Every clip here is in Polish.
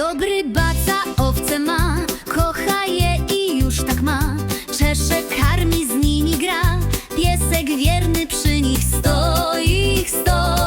Dobry baca owce ma, kocha je i już tak ma. Czesze karmi, z nimi gra, piesek wierny przy nich stoi, stoi.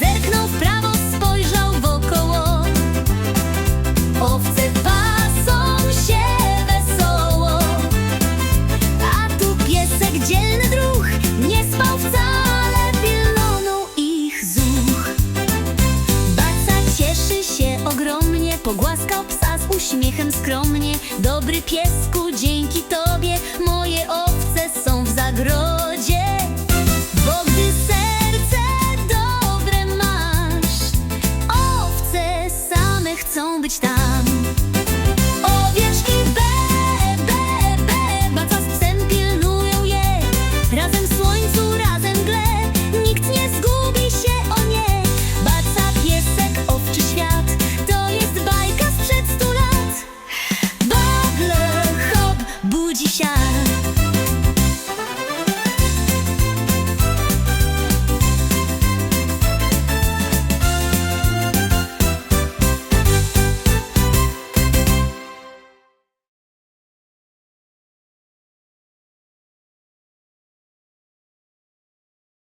Zerknął w prawo, spojrzał wokoło. Owce pasą się wesoło. A tu piesek dzielny druh Nie spał wcale, pilnął ich zuch. Baca cieszy się ogromnie Pogłaskał psa z uśmiechem skromnie. Dobry piesku, dzięki мечтам.